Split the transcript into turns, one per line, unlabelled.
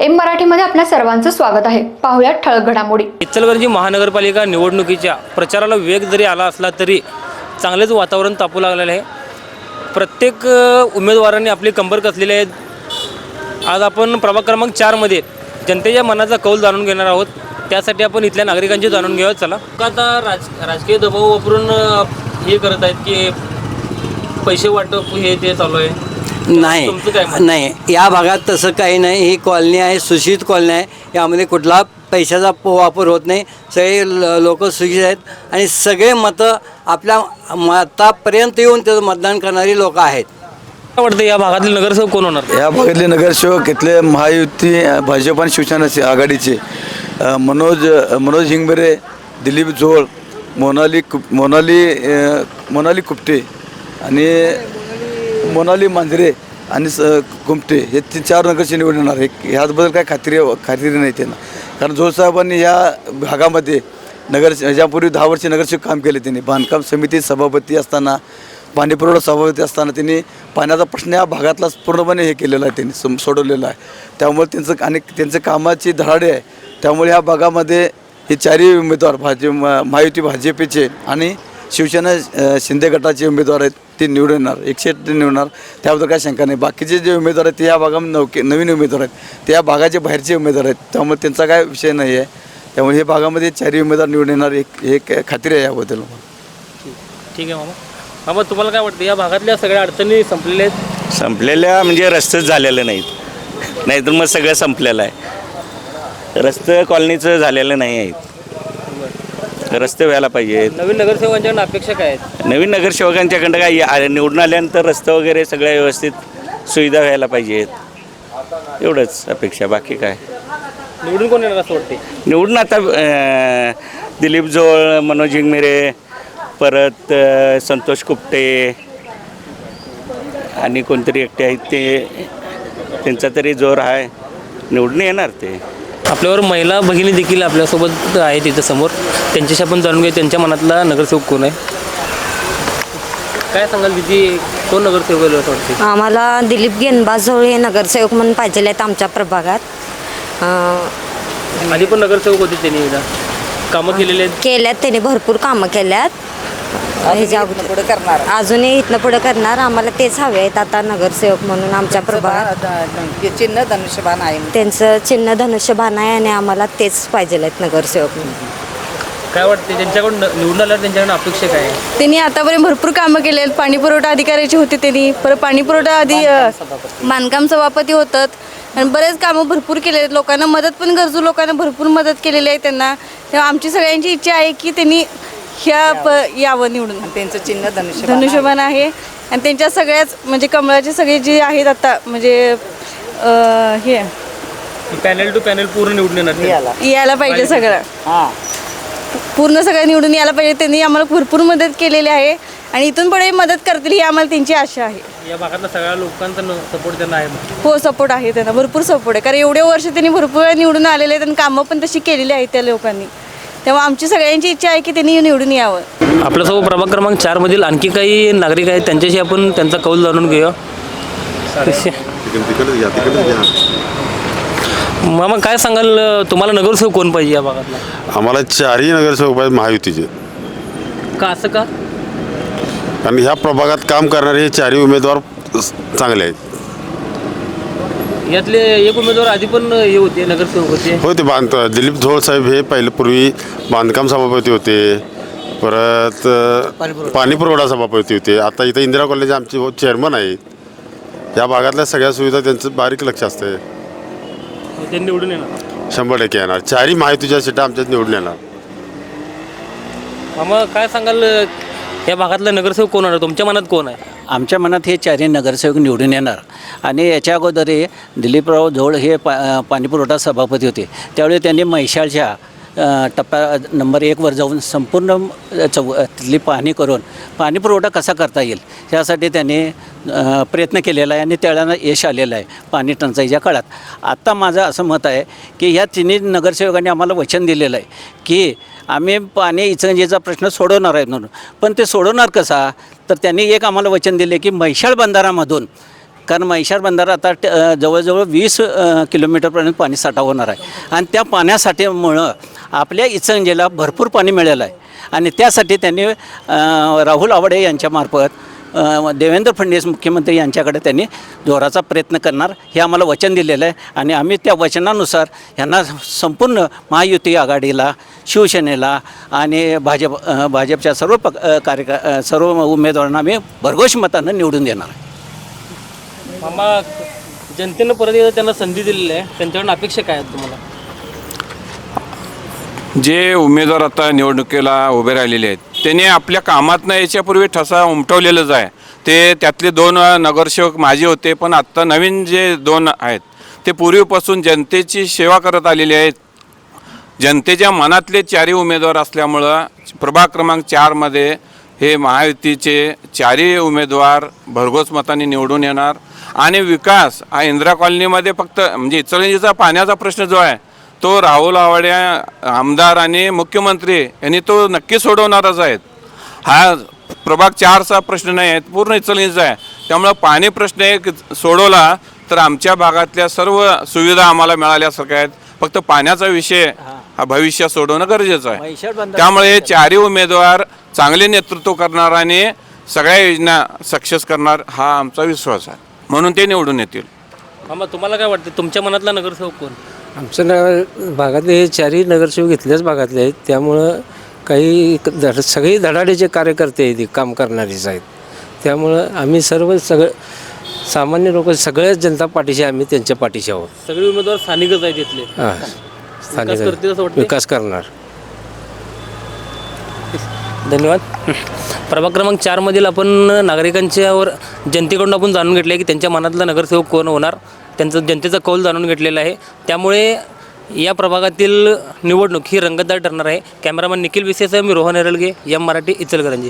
M मराठीमध्ये आपल्या सर्वांचं स्वागत आहे. पाहुयात ठळक घडामोडी.
इचलकरंजी महानगरपालिका निवडणुकीच्या प्रचाराला वेग जरी आला असला तरी चांगलेच वातावरण तापू लागलेलं आहे. प्रत्येक उमेदवारांनी आपली कंबर कसलेली आहे आज आपण प्रभाग क्रमांक चारमध्ये जनतेच्या मनाचा कौल जाणून घेणार आहोत. त्यासाठी आपण इथल्या नागरिकांची जाणून घेऊया. चला. का आता राज राजकीय दबाव वापरून हे करत आहेत की पैसे वाटप हे ते चालू आहे.
नाही
तुमचं काय मत?
नाही. या भागात तसं काही नाही. ही कॉलनी आहे सुशिक्षित कॉलनी आहे. यामध्ये कुठला पैशाचा प- वापर होत नाही. सगळे लोक सुशिक्षित आहेत. आणि सगळे मतं आपल्या मतापर्यंत येऊन त्याचं मतदान करणारी लोक आहेत.
काय वाटतं या भागातील नगरसेवक कोण होणार?
या भागातले नगरसेवक इथले महायुती अ, भाजप आणि शिवसेनाचे आघाडीचे. अ, मनोज अ, मनोज हिंगबरे दिलीप जोळ मोनाली कुप मोनाली अ, मोनाली कुपटे आणि मोनाली मांजरे आणि स कुमटे हे ती चार नगरचे निवडून येणार. आहे ह्याचबद्दल काय खात्री खात्री नाही त्यांना. कारण जोसाहेबांनी या भागामध्ये नगर ह्याच्यापूर्वी दहा वर्षे नगरसेवक काम केले त्यांनी. बांधकाम समिती सभापती असताना पाणीपुरवठा सभापती असताना त्यांनी पाण्याचा प्रश्न या भागातला पूर्णपणे हे केलेला आहे त्यांनी सम सोडवलेला आहे. त्यामुळे त्यांचं आणि त्यांचं कामाची धडाडे आहे. त्यामुळे ह्या भागामध्ये हे चारही उमेदवार भाजप महायुती भाजपचे आणि शिवसेना शिंदे गटाचे उमेदवार आहेत. ते निवडून येणार एकशे एक ते निवडणार. त्याबद्दल काय शंका नाही. बाकीचे जे उमेदवार आहेत ते या भागामध्ये नवके नवीन उमेदवार आहेत. ते या भागाचे बाहेरचे उमेदवार आहेत. त्यामुळे त्यांचा काय विषय नाही आहे त्यामुळे हे भागामध्ये चारही उमेदवार निवडून येणार. एक एक खात्री आहे याबद्दल
ठीक आहे मामा. मामा तुम्हाला काय वाटतं? या भागातल्या सगळ्या अडचणी संपलेल्या आहेत?
संपलेल्या म्हणजे रस्तेच झालेले नाहीत. नाहीतर मग सगळं संपलेलं आहे. रस्ते कॉलनीचं झालेलं नाही आहेत. रस्ते व्हायला पाहिजेत.
नवीन नगरसेवकांच्याकडून अपेक्षा काय आहेत?
नवीन नगरसेवकांच्याकडं काय आ- निवडून आल्यानंतर रस्ते वगैरे सगळ्या व्यवस्थित सुविधा व्हायला पाहिजेत. एवढंच अपेक्षा बाकी काय?
निवडून कोण येणार असं वाटते
निवडून आता अं, दिलीप जोळ मनोज इंगमिरे परत अं, संतोष कुपटे आणि कोणतरी एकटे आहेत ते त्यांचा तरी जोर आहे. निवडून येणार ते.
आपल्यावर महिला भगिनी देखील आपल्यासोबत आहे तिथं समोर. त्यांच्याशी आपण जाणून घेऊ त्यांच्या मनातला नगरसेवक कोण आहे? काय सांगाल तिची कोण नगरसेवक आहे असं वाटते
आम्हाला दिलीप गेनबाजवळ हे नगरसेवक म्हणून पाहिजे आहेत आमच्या प्रभागात. अं,
आधी पण नगरसेवक होते त्यांनी एकदा. कामं केलेले आहेत.
केल्यात त्याने भरपूर कामं केल्यात. ह्याच्या अगोदर पुढे करणार. अजूनही इथनं पुढे करणार. आम्हाला तेच हवे आहेत. आता नगरसेवक म्हणून आमच्या प्रभागात
चिन्ह धनुष्यबाण आहे.
त्यांचं चिन्ह धनुष्यबाण आहे आणि आम्हाला तेच पाहिजे आहेत नगरसेवक म्हणून.
काय वाटते? त्यांच्याकडून निवडून आल्यावर त्यांच्याकडून अपेक्षा काय? आहे
त्यांनी आतापर्यंत भरपूर कामं केले आहेत. पाणी पुरवठा अधिकाऱ्याचे होते त्यांनी. परत पाणी पुरवठा आधी अ, बांधकाम सभापती. होतात. आणि बरेच कामं भरपूर केले आहेत. लोकांना मदत पण गरजू लोकांना भरपूर मदत केलेली आहे त्यांना. तेव्हा आमची सगळ्यांची इच्छा आहे की त्यांनी ह्या प यावं निवडून
त्यांचं चिन्ह धनुष्य
धनुष्यबाण आहे. आणि त्यांच्या सगळ्याच म्हणजे कमळाचे सगळे जे आहेत आता म्हणजे अ, हे.
पॅनल टू पॅनल पूर्ण निवडून येणार ते.
यायला. पाहिजे सगळं.
हां.
पूर्ण सगळं निवडून यायला पाहिजे. त्यांनी आम्हाला भरपूर मदत केलेली आहे. आणि इथून पुढे मदत करतील ही आम्हाला त्यांची आशा आहे.
या भागातल्या सगळ्या लोकांचा सपोर्ट त्यांना आहे
हो सपोर्ट आहे त्यांना. भरपूर सपोर्ट आहे. कारण एवढे वर्ष त्यांनी भरपूर वेळा निवडून आलेले आहेत आणि कामं पण तशी केलेली आहेत त्या लोकांनी. तेव्हा आमची सगळ्यांची इच्छा आहे की त्यांनी निवडून यावं.
आपल्यासोबत प्रभाग क्रमांक चारमधील आणखी काही नागरिक आहेत त्यांच्याशी आपण त्यांचा कौल जाणून घेऊया. मामा काय सांगाल तुम्हाला नगरसेवक कोण पाहिजे या भागातला?
आम्हाला चारही नगरसेवक पाहिजे महायुतीचे.
का असं का?
कारण ह्या प्रभागात काम करणारे हे चारही उमेदवार चांगले आहेत.
यातले एक उमेदवार आधी पण हे होते नगरसेवक होते.
हो ते बांध दिलीप झोळ साहेब हे पहिले पूर्वी बांधकाम सभापती होते. परत पाणी पुरवठा सभापती होते. आता इथं इंदिरा कॉलेज आमचे चेअरमन आहेत. या भागातल्या सगळ्या सुविधा त्यांचं बारीक लक्ष असते
ते निवडून येणार.
शंभर टक्के येणार. चारही माहितीच्या सीटा आमच्यात निवडून येणार.
मग काय सांगाल या भागातला नगरसेवक कोण आहे? तुमच्या मनात कोण आहे?
आमच्या मनात हे चारही नगरसेवक निवडून येणार. आणि याच्या अगोदर दिलीपराव झोळ हे पा पाणीपुरवठा सभापती होते. त्यावेळी त्यांनी म्हैशाळच्या टप्प्या नंबर एकवर जाऊन संपूर्ण चौ तिथली पाहणी करून पाणीपुरवठा कसा करता येईल यासाठी त्यांनी प्रयत्न केलेला आहे आणि त्याला यश आलेलं आहे पाणी टंचाईच्या काळात. आत्ता माझं असं मत आहे की ह्या तिन्ही नगरसेवकांनी आम्हाला वचन दिलेलं आहे की आम्ही पाणी इचंजीचा प्रश्न सोडवणार आहेत म्हणून. पण ते सोडवणार कसा? तर त्यांनी एक आम्हाला वचन दिले की म्हैशाळ बंधारामधून कारण म्हैशाळ बंधारा आता ट- जवळजवळ वीस किलोमीटरपर्यंत पाणी साठा होणार आहे. आणि त्या पाण्यासाठीमुळं आपल्या इचंजीला भरपूर पाणी मिळालं आहे आणि त्यासाठी त्यांनी राहुल आवडे यांच्यामार्फत देवेंद्र फडणवीस मुख्यमंत्री यांच्याकडे त्यांनी जोराचा प्रयत्न करणार. हे आम्हाला वचन दिलेलं आहे. आणि आम्ही त्या वचनानुसार यांना संपूर्ण महायुती आघाडीला शिवसेनेला आणि भाजप भाजपच्या सर्व पक अ, कार्यक सर्व उमेदवारांना आम्ही भरघोष मतानं निवडून देणार आहे.
मामा जनतेनं परत त्यांना संधी दिलेली आहे. त्यांच्याकडून अपेक्षा काय आहेत तुम्हाला?
जे उमेदवार आता निवडणुकीला उभे राहिलेले आहेत त्यांनी आपल्या कामातनं याच्यापूर्वी ठसा उमटवलेलंच आहे. ते त्यातले दोन नगरसेवक माझे होते पण आत्ता नवीन जे दोन आहेत ते पूर्वीपासून जनतेची सेवा करत आलेले आहेत. जनतेच्या मनातले चारही उमेदवार असल्यामुळं प्रभाग क्रमांक चारमध्ये हे महायुतीचे चारही उमेदवार भरघोस मताने निवडून येणार. आणि विकास हा इंदिरा कॉलनीमध्ये फक्त म्हणजे इचलकरंजीचा पाण्याचा प्रश्न जो आहे तो राहुल आवाडे आमदार आणि मुख्यमंत्री यांनी तो नक्की सोडवणारच आहेत. हा प्रभाग चारचा प्रश्न नाही आहे पूर्ण इचलकरंजीचा आहे. त्यामुळं पाणी प्रश्न एक सोडवला तर आमच्या भागातल्या सर्व सुविधा आम्हाला मिळाल्यासारख्या आहेत. फक्त पाण्याचा विषय हा भविष्यात सोडवणं गरजेचं आहे. त्यामुळे हे चारही उमेदवार चांगले नेतृत्व करणार आणि सगळ्या योजना सक्सेस करणार हा आमचा विश्वास आहे. म्हणून ते निवडून येतील.
मामा तुम्हाला काय वाटतं? तुमच्या मनातला नगरसेवक कोण?
आमच्या नगर भागातले हे चारही नगरसेवक इथल्याच भागातले आहेत. त्यामुळं काही धड सगळी धडाडीचे कार्यकर्ते आहेत काम करणारेच आहेत त्यामुळं आम्ही सर्व सगळं सामान्य लोक सगळ्याच जनता पाठीशी आम्ही त्यांच्या पाठीशी आहोत.
सगळे उमेदवार स्थानिकच आहेत इथले.
हां
विकास करतील असं वाटतंय?
विकास करणार.
धन्यवाद. प्रभाग क्रमांक चारमधील आपण नागरिकांच्यावर जनतेकडून आपण जाणून घेतलं आहे की त्यांच्या मनातला नगरसेवक कोण होणार? त्यांचं जनतेचा कौल जाणून घेतलेला आहे. त्यामुळे या प्रभागातील निवडणूक ही रंगतदार ठरणार आहे. कॅमेरामन निखिल विसेसह मी रोहन हेरलगे एम मराठी इचलकरंजी.